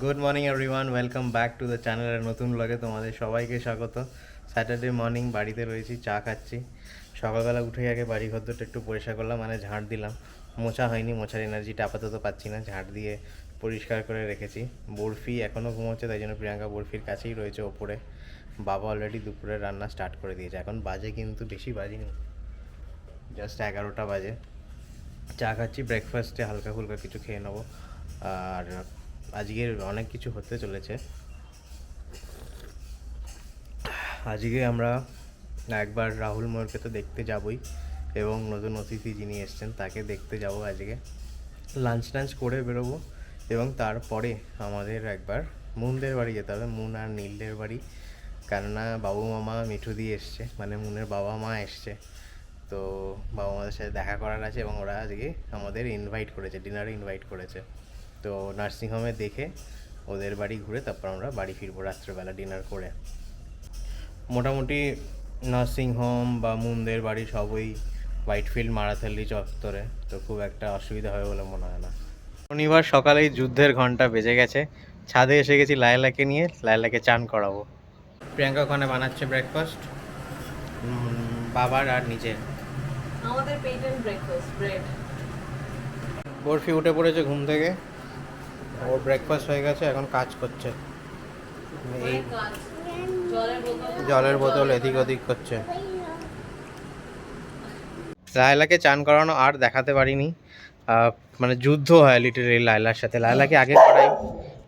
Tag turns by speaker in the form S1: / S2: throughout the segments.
S1: Good morning everyone welcome back to the চ্যানেলের নতুন ব্লগে তোমাদের সবাইকে স্বাগত। স্যাটারডে মর্নিং বাড়িতে রয়েছি, চা খাচ্ছি। সকালবেলা উঠে আগে বাড়ি ঘরদোরটা একটু পরিষ্কার করলাম মানে ঝাঁট দিলাম। মোছা হয়নি, মোছার এনার্জিটা আপাতত পাচ্ছি না ঝাঁট দিয়ে পরিষ্কার করে রেখেছি। বরফি এখনও ঘুমোচ্ছে, তাই জন্য প্রিয়াঙ্কা বরফির কাছেই রয়েছে ওপরে। বাবা অলরেডি দুপুরে রান্না স্টার্ট করে দিয়েছে। এখন বাজে কিন্তু বেশি বাজেনি। জাস্ট এগারোটা বাজে। চা খাচ্ছি ব্রেকফাস্টে হালকা ফুলকা কিছু খেয়ে নেব। আর আজকের অনেক কিছু হতে চলেছে। আজকে আমরা একবার রাহুল ময়ূরকে তো দেখতে যাবই এবং নতুন অতিথি যিনি এসছেন তাকে দেখতে যাব আজকে। লাঞ্চ টাঞ্চ করে বেরোবো এবং তারপরে আমাদের একবার মুনদের বাড়ি যেতে হবে, মুন আর নীলদের বাড়ি। কেননা বাবু মামা মিঠু দিয়ে এসছে মানে মুনের বাবা মা এসছে। তো বাবা মাদের সাথে দেখা করার আছে এবং ওরা আজকে আমাদের ইনভাইট করেছে ডিনারে ইনভাইট করেছে। তো নার্সিংহোমে দেখে ওদের বাড়ি ঘুরে তারপর আমরা বাড়ি ফিরবো রাত্রেবেলা ডিনার করে। মোটামুটি নার্সিংহোম বা মুন্দের বাড়ি সবই হোয়াইটফিল্ড মারাথালি চত্বরে তো খুব একটা অসুবিধা হবে বলে মনে হয় না। শনিবার সকালেই যুদ্ধের ঘণ্টা বেজে গেছে ছাদে এসে গেছি লায়লাকে নিয়ে লায়লাকে চান করাবো। প্রিয়াঙ্কা ওখানে বানাচ্ছে ব্রেকফাস্ট বাবার আর নিজের।
S2: আমাদের পেটেন্ট ব্রেকফাস্ট ব্রেড।
S1: বরফি উঠে পড়েছে ঘুম থেকে। ওর ব্রেকফাস্ট হয়ে গেছে, এখন কাজ করছে। এই
S2: জলের বোতল
S1: এদিক ওদিক করছে। লায়লাকে চান করানো আর দেখাতে পারিনি। মানে যুদ্ধ হয় লিটারেলি লায়লার সাথে। লায়লাকে আগে করাই,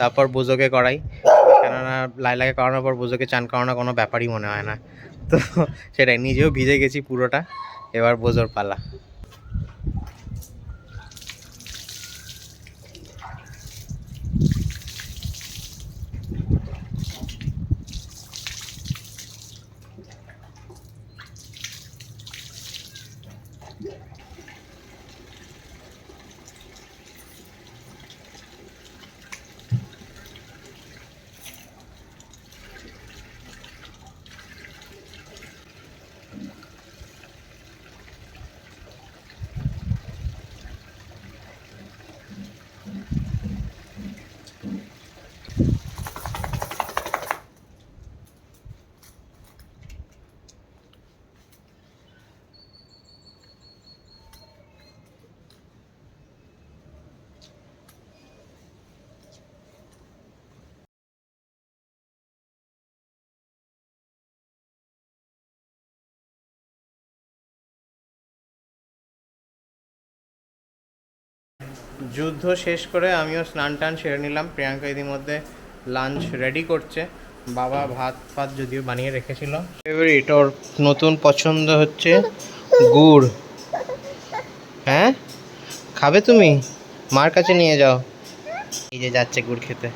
S1: তারপর বুজোকে করাই। কেননা লায়লাকে করানোর পর বুজোকে চান করানো কোনো ব্যাপারই মনে হয় না। তো সেটাই, নিজেও ভিজে গেছি পুরোটা। এবার বোজোর পালা। যুদ্ধ শেষ করে আমিও স্নান টান সেরে নিলাম। প্রিয়াঙ্কা ইতিমধ্যে লাঞ্চ রেডি করছে। বাবা ভাত ফাত যদিও বানিয়ে রেখেছিল। ফেভারিট ওর নতুন পছন্দ হচ্ছে গুড়। হ্যাঁ? খাবে তুমি? মার কাছে নিয়ে যাও। এই যে যাচ্ছে গুড় খেতে।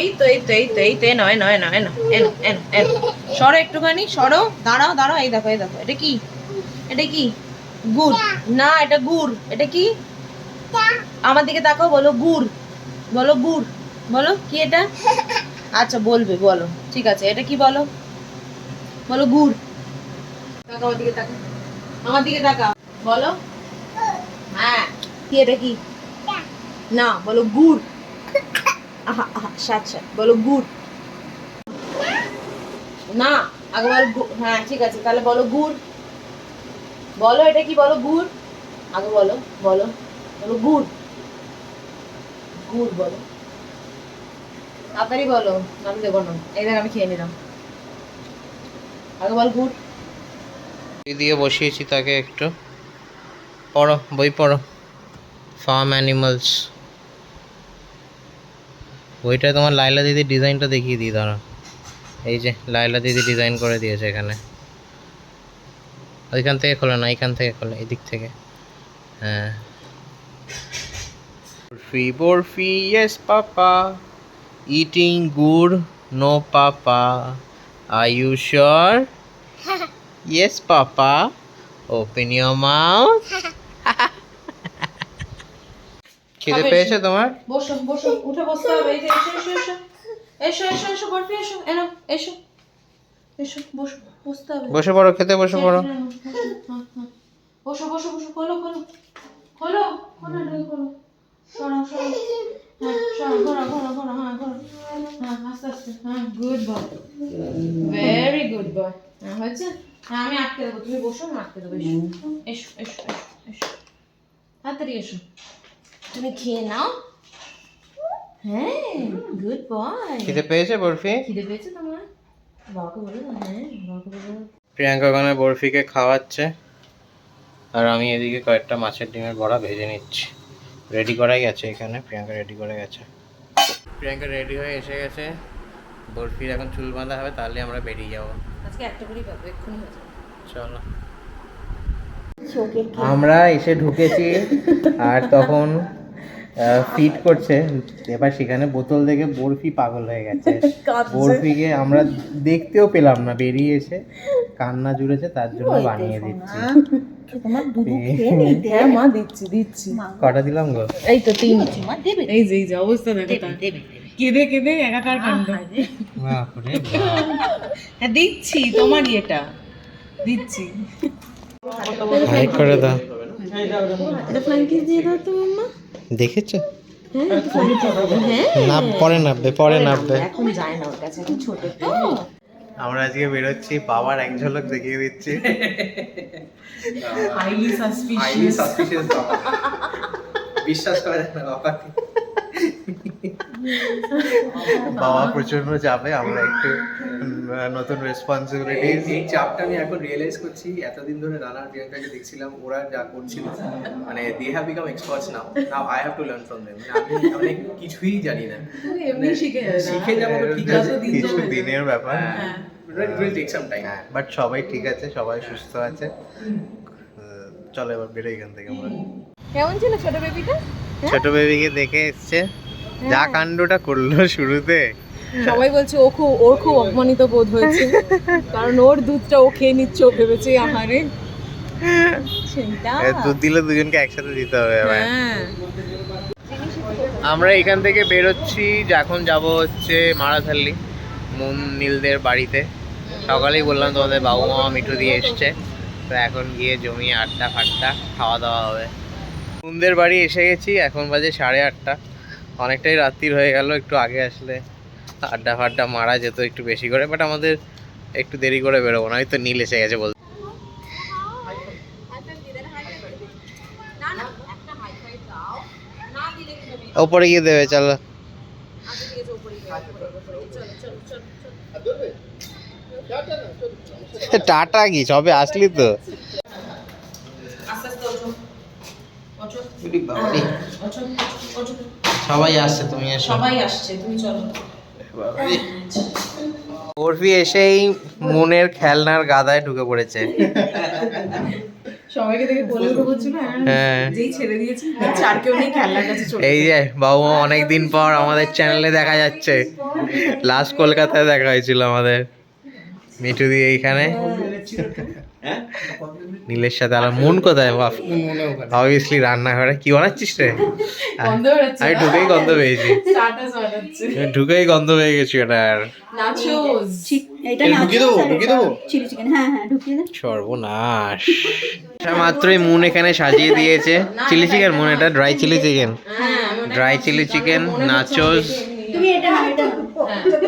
S2: এই তো এই তো এই তো এই তো নয় নয় নয় এনো এন এন এনো সরো একটুখানি, সরো। দাঁড়াও দাঁড়াও, এই দেখো এই দেখো, এটা কি? এটা কি? গুড়। না, এটা গুড়। এটা কি? আমার দিকে তাকাও, বলো গুড়। বলো গুড়। বলো, কি এটা? আচ্ছা বলবে, বলো। ঠিক আছে, এটা কি বলো? বলো গুড়। তাকাও দিকে তাকাও। আমার দিকে তাকাও। বলো। হ্যাঁ। কি এটা কি? না, বলো গুড়। আহা আহা, সাত সাত। বলো গুড়। না, আগে বলো হ্যাঁ ঠিক আছে, তাহলে বলো গুড়। বলো, এটা কি বলো? গুড়? আগে বলো বলো। বলো, গুড়। গুড় বলো। তাড়াতাড়ি বলো, আমি দেবো না। দেখ আমি খেয়ে নিলাম। আগে বল গুড়।
S1: দিয়ে বসিয়েছি তাকে একটু। পড়ো, বই পড়ো। ফার্ম অ্যানিমালস বইটা তোমার লাইলা দিদির ডিজাইনটা দেখিয়ে দিই দাঁড়া এই যে লাইলা দিদি ডিজাইন করে দিয়েছে এখানে। ওইখান থেকে খোলে না এইখান থেকে খোলে এদিক থেকে। হ্যাঁ। Barfi barfi yes papa eating গুড় no papa are you sure Yes, Papa. Open your mouth. খিদে পেয়েছে তোমার?
S2: বসো বসো উঠে বসতে হবে এই যে এসো এসো এসো। এসো এসো এসো বরফি এসো এনো এসো। এসো বসে
S1: পড়ো খেতে বসে পড়ো।
S2: হ্যাঁ, হ্যাঁ, হ্যাঁ, হ্যাঁ। বসো বসো বসো খোলো খোলো খোলো খোলো খোলো সরাও সরাও হ্যাঁ ঘোরা ঘোরা ঘোরা হ্যাঁ ঘোরা। হ্যাঁ আস্তে আস্তে হ্যাঁ good boy very good boy হ্যাঁ হয়েছে? হ্যাঁ আমি আটকে দেবো। তুমি বসো আমি আটকে দেবো। এসো এসো এসো এসো এসো। তাড়াতাড়ি এসো। তুমি খেয়ে নাও। হ্যাঁ গুড বয়
S1: খিদে পেয়েছে বরফি?
S2: খিদে পেয়েছে তোমার? হ্যাঁ
S1: প্রিয়াঙ্কা ওখানে বরফিকে খাওয়াচ্ছে। আর আমি এদিকে কয়েকটা মাছের ডিমের বড়া ভেজে নিচ্ছি। রেডি করাই গেছে এখানে প্রিয়াঙ্কা রেডি করে গেছে। প্রিয়াঙ্কা রেডি হয়ে এসে গেছে। বরফির এখন চুল বাঁধা হবে তাহলে আমরা বেরিয়ে যাব।
S2: আজকে একটা করেই পাবো এক্ষুনি
S1: চলো। আমরা এসে ঢুকেছি আর তখন ফিট করছে। এবার সেখানে বোতল দেখে বরফি পাগল হয়ে গেছে। বরফিকে আমরা দেখতেও পেলাম না বেরিয়ে এসে। কান্না জুড়েছে তার জন্য বানিয়ে দিচ্ছি।
S2: হ্যাঁ দিচ্ছি দিচ্ছি।
S1: কটা দিলাম গো?
S2: এই তো তিন। এই যে এই যে অবস্থা দেখো কেঁদে কেঁদে একাকার কাণ্ড। হ্যাঁ দিচ্ছি তোমারই এটা দিচ্ছি।
S1: হাই করে দাও।
S2: এটা ফ্ল্যাঙ্কিস দিয়ে দাও তো মাম্মা
S1: দেখেছ?
S2: হ্যাঁ। হ্যাঁ।
S1: না পরে নাববে পরে নাববে।
S2: এখন যায় না ওর কাছে এখন ছোট। তো
S1: আমরা আজকে বেরোচ্ছি বাবার এক ঝলক দেখিয়ে দিচ্ছি।
S2: হাইলি সাসপিশিয়াস
S1: বিশ্বাস করা যায় না বাবা প্রচণ্ড চাপে আমরা একটু নতুন রেসপন্সিবিলিটি
S3: এই চাপটা আমি এখন রিয়েলাইজ করছি এতদিন ধরে রানা আর প্রিয়াঙ্কাকে দেখছিলাম ওরা যা করছিল মানে they have become experts now now I have to learn from them আমি আমি কিছুই জানি না।
S2: এমনি শিখে যাবে না।
S3: শিখে যাব তো ঠিক আছে
S2: দিন
S1: কিছু দিনের ব্যাপার।
S2: হ্যাঁ
S3: it will take some time
S1: but সবাই ঠিক আছে সবাই সুস্থ আছে। চলো এবার বেরোই এখান থেকে আমরা।
S2: কেমন ছিল ছোট বেবিটা
S1: ছোট বেবিকে দেখে এসছে। যা কাণ্ডটা করল শুরুতে।
S2: সবাই বলছে ও খুব ওর খুব অপমানিত বোধ হয়েছে। কারণ ওর দুধটা ও খেয়ে নিচ্ছে ও ভেবেছে
S1: আমারে। দুধ দিলে দুজনকে একসাথে দিতে হবে
S2: হ্যাঁ।
S1: আমরা এখান থেকে বেরোচ্ছি এখন যাব হচ্ছে মারাথাল্লি মুন নীলদের বাড়িতে। সকালেই বললাম তোমাদের বাবু মামা মিঠু দিয়ে এসছে। তো এখন গিয়ে জমিয়ে আড্ডা ফাড্ডা খাওয়া দাওয়া হবে। মুনদের বাড়ি এসে গেছি এখন বাজে সাড়ে আটটা। অনেকটাই রাত্রির হয়ে গেল একটু আগে আসলে আড্ডা ফাড্ডা মারা যেত একটু বেশি করে বাট আমাদের একটু দেরি করে বেরোবো না হয়তো নীল এসে গেছে বলতে। ওপরে গিয়ে দেবে চলো। টাটা কি সবে আসলি তো। সবাই আসছে তুমি এসো।
S2: সবাই আসছে তুমি চলো।
S1: বরফি এসেই মনের খেলনার গাদায় ঢুকে পড়েছে।
S2: সবাইকে দেখে বলে উঠে
S1: হ্যাঁ।
S2: যেই ছেড়ে দিয়েছি চার কেউ নেই খেলনার কাছে চলে
S1: এই যে বাবু মা অনেকদিন পর আমাদের চ্যানেলে দেখা যাচ্ছে। লাস্ট কলকাতায় দেখা হয়েছিল আমাদের। মিঠু দিয়ে এইখানে। নীলের সাথে আর মন কোথায়? বাপ অবভিয়াসলি রান্নাঘরে কি বানাচ্ছিস রে? আমি ঢুকেই গন্ধ পেয়েছি। ঢুকেই গন্ধ পেয়ে গেছি ওটার
S2: নাচোস
S4: এটা
S3: ঢুকিয়ে দেবো দেবো?
S4: চিলি চিকেন হ্যাঁ হ্যাঁ
S1: সর্বনাশ। মাত্রই মুন এখানে সাজিয়ে দিয়েছে। চিলি চিকেন মুন এটা dry chilli chicken dry chilli chicken nachos
S4: তুমি এটা নাও এটা নাও।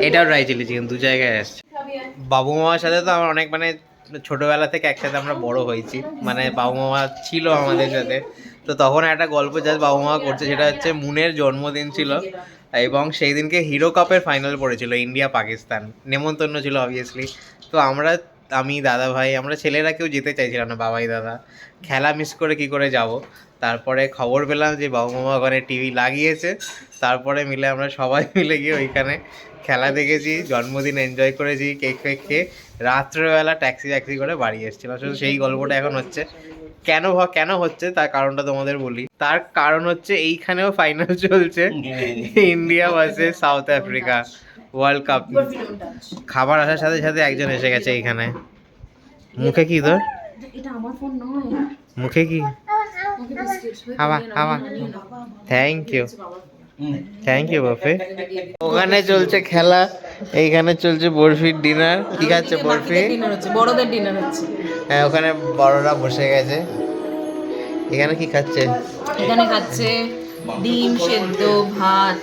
S1: এটাও ড্রাই চিলি চিকেন দু জায়গায় আসছে বাবু মামার সাথে তো আমার অনেক মানে ছোটবেলা থেকে একসাথে আমরা বড় হয়েছি। মানে বাবা মামা ছিল আমাদের সাথে। তো তখন একটা গল্প যা বাবা মামা করছে, সেটা হচ্ছে মুনের জন্মদিন ছিল এবং সেই দিনকে হিরো কাপের ফাইনাল পড়েছিল ইন্ডিয়া পাকিস্তান নেমন্তন্ন ছিল অবভিয়াসলি তো আমরা আমি দাদা ভাই আমরা ছেলেরা কেউ যেতে চাইছিলাম না বাবাই দাদা। খেলা মিস করে কি করে যাব? তারপরে খবর পেলাম যে বাবা মামা ওখানে টিভি লাগিয়েছে। তারপরে মিলে আমরা সবাই মিলে গিয়ে ওইখানে খেলা দেখেছি জন্মদিন এনজয় করেছি কেক ফেক খেয়ে রাত্রেবেলা ট্যাক্সি ট্যাক্সি করে বাড়ি এসেছিলাম আসলে সেই গল্পটা এখন হচ্ছে। কেন কেন হচ্ছে তার কারণটা তোমাদের বলি। তার কারণ হচ্ছে এইখানেও ফাইনাল চলছে। India versus South Africa World Cup খাবার আসার সাথে সাথে একজন এসে গেছে এখানে। মুখে কি তোর?
S2: এটা আমার ফোন নয়।
S1: মুখে কি? হাওয়া হাওয়া। Thank you thank you buffet ওখানে চলছে খেলা এইখানে চলছে বরফির ডিনার কি খাচ্ছে বরফি?
S2: বড়দের ডিনার হচ্ছে।
S1: হ্যাঁ ওখানে বড়রা বসে গেছে। এখানে কি খাচ্ছে?
S2: এখানে খাচ্ছে ডিম সেদ্ধ ভাত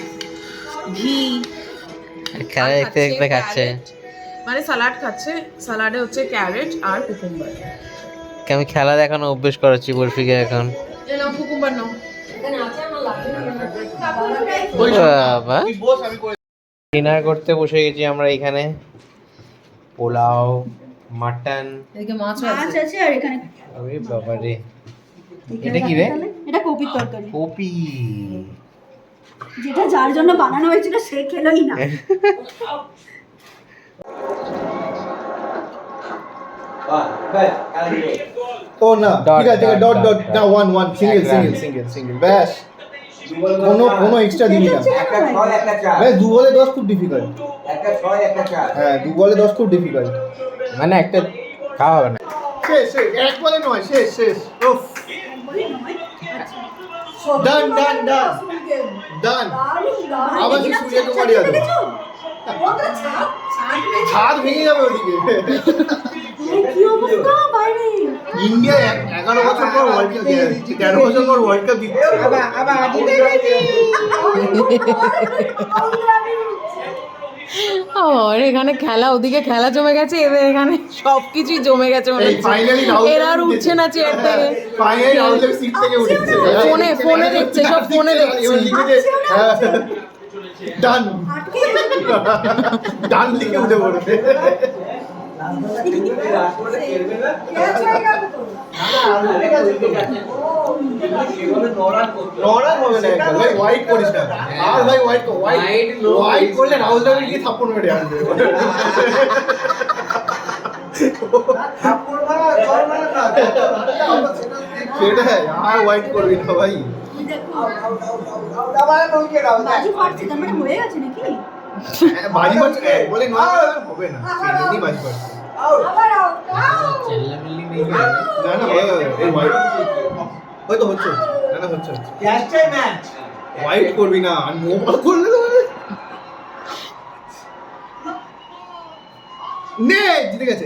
S2: ঘি।
S1: খেলা দেখতে দেখতে খাচ্ছে
S2: মানে সালাড খাচ্ছে। সালাডে হচ্ছে ক্যারেট আর কুকুম্বার
S1: আমি খেলা দেখানো অভ্যেস করাচ্ছি বরফিকে এখন।
S2: কুকুম্বার নাও
S1: বাবা। ডিনার করতে বসে গেছি আমরা এখানে। পোলাও মাটন।
S2: এদিকে
S4: মাছ
S2: আছে।
S4: আর এখানে
S1: আরে বাবা রে এটা কি রে?
S4: এটা কপির তরকারি।
S1: কপি।
S4: যেটা যার জন্য বানানো হয়েছিল সে খেলোই না।
S5: ও না ঠিক আছে
S1: dot,
S5: ডট
S1: dot,
S5: ডট না one one single single single single ব্যাস। কোনো কোনো এক্সট্রা দিবি না।
S6: একটা ছয় একটা চার
S5: ব্যাস দু বলে দশ খুব ডিফিকাল্ট
S6: একটা ছয় একটা চার।
S5: হ্যাঁ দু বলে দশ খুব ডিফিকাল্ট
S1: মানে একটা খাওয়া হবে না।
S5: শেষ শেষ এক বলে নয় শেষ শেষ। ডান ডান ডান ডান আবার কি সূর্য কুমার যাদব ছাদ ভেঙে যাবে ওদিকে। ইন্ডিয়া এক- এগারো বছর পর ওয়ার্ল্ড কাপ দিচ্ছে। তেরো বছর পর ওয়ার্ল্ড কাপ দিচ্ছে।
S2: আর এখানে খেলা ওদিকে খেলা জমে গেছে এদের এখানে সবকিছুই জমে গেছে মনে হচ্ছে।
S5: ফাইনালি
S2: এরা আর উঠছে না চেয়ার থেকে।
S5: উঠেছে।
S2: ফোনে ফোনে দেখছে সব ফোনে দেখছে।
S5: ডান ডান দিকে উঠে পড়বে। নড়ার হবে না একদম ভাই হোয়াইট করিস না আর ভাই হোয়াইট হোয়াইট হোয়াইট করলে রাহুল দ্রাবিড় গিয়ে থাপ্পড় মেরে আনবে সেটাই আর হোয়াইট করবি না ভাই
S4: বাজি ফাটছে তার মানে হয়ে গেছে নাকি
S5: হ্যাঁ, বাজি বাজি বলে নয় হবে না সেই বাজি বাজি না না হয়, হয়, এই হোয়াইট হয়তো হচ্ছে হচ্ছে। না না হচ্ছে হচ্ছে হোয়াইট করবি না আর নো বল করলে তো মানে নে জিতে গেছে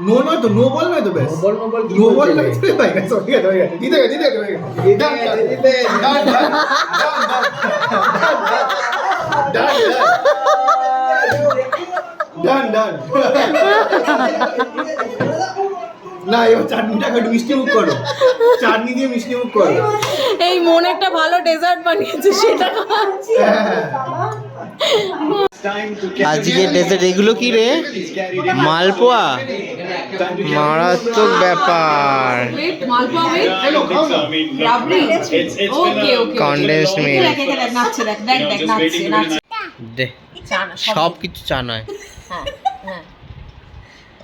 S5: নো নয় তো নো বল নয় তো ব্যাস no ball no ball no ball নয় তো ভাই ঠিক আছে হয়ে গেছে জিতে গেছে জিতে গেছে হয়ে গেছে ডান ডান ডান ডান ডান ডান না এবার চাটনিটা মিষ্টি মুখ করো। চাটনি দিয়ে মিষ্টি মুখ করো।
S2: এই মন একটা ভালো ডেজার্ট বানিয়েছে সেটা খাচ্ছি।
S1: আজকে ডেজার্ট এগুলো কি রে? মালপোয়া? মারাত্মক ব্যাপার।
S2: চা না, সব
S1: কিছু চা নয়।
S2: হ্যাঁ।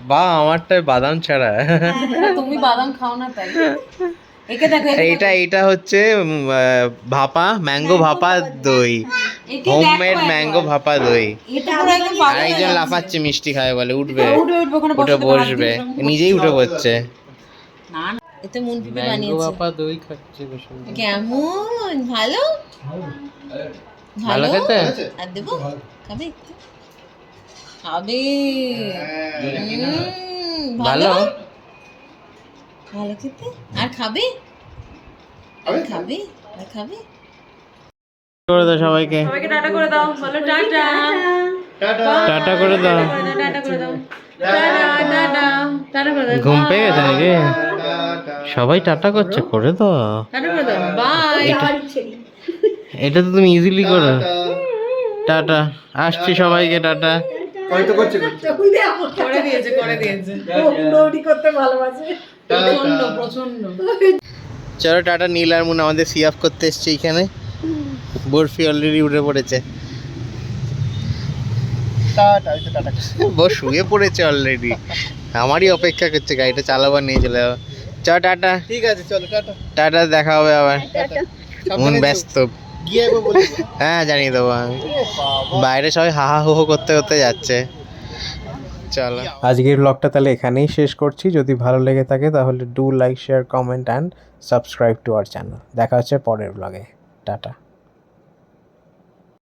S1: বা আমারটায় বাদাম ছাড়া।
S2: তুমি বাদাম খাও না তাই। দেখো।
S1: এইটা হচ্ছে ভাপা ম্যাঙ্গো ভাপা দই। হোমমেড ম্যাঙ্গো ভাপা দই।
S2: এটা
S1: আর একজন লাফাচ্ছে মিষ্টি খাবে বলে উঠবে।
S2: উঠবে উঠবে ওখানে
S1: উঠে বসবে। নিজেই উঠে
S2: না এতে মন পিপে বানিয়েছে।
S1: ভাপা দই খাচ্ছে।
S2: কেমন? ভালো?
S1: ভালো খেতে?
S2: আর দেবো? খাবে? একটু? খাবে
S1: ভালো
S2: ভালো? খেতে? আর খাবে? খাবে? আর খাবে?
S1: করে দাও সবাইকে।
S2: সবাইকে টাটা করে দাও। বলো টাটা।
S1: টাটা। করে দাও।
S2: টাটা করে দাও টাটা টাটা। টাটা করে দাও।
S1: ঘুম পেয়ে গেছে নাকি? সবাই টাটা করছে করে
S2: করে
S1: এটা তো তুমি ইজিলি করো। টাটা। আসছি সবাইকে টাটা।
S5: হয়তো করছে করছে।
S2: করে দিয়েছে করে দিয়েছে। প্রচণ্ড প্রচণ্ড
S1: চলো টাটা নীল আর মুন আমাদের সি অফ করতে এসছে এখানে। বরফি অলরেডি উঠে পড়েছে। শুয়ে পড়েছে অলরেডি আমারই অপেক্ষা করছে গাড়িটা চালাবার নিয়ে চলে যাব চ টাটা।
S5: ঠিক আছে চলো টাটা।
S1: টাটা দেখা হবে আবার। মন ব্যস্ত। হ্যাঁ জানিয়ে দেবো আমি। বাইরে সবাই হাহা হো হো করতে করতে যাচ্ছে। চলো। আজকের ব্লগটা তাহলে এখানেই শেষ করছি। যদি ভালো লেগে থাকে তাহলে do like share comment and subscribe to our channel দেখা হচ্ছে পরের ব্লগে টাটা।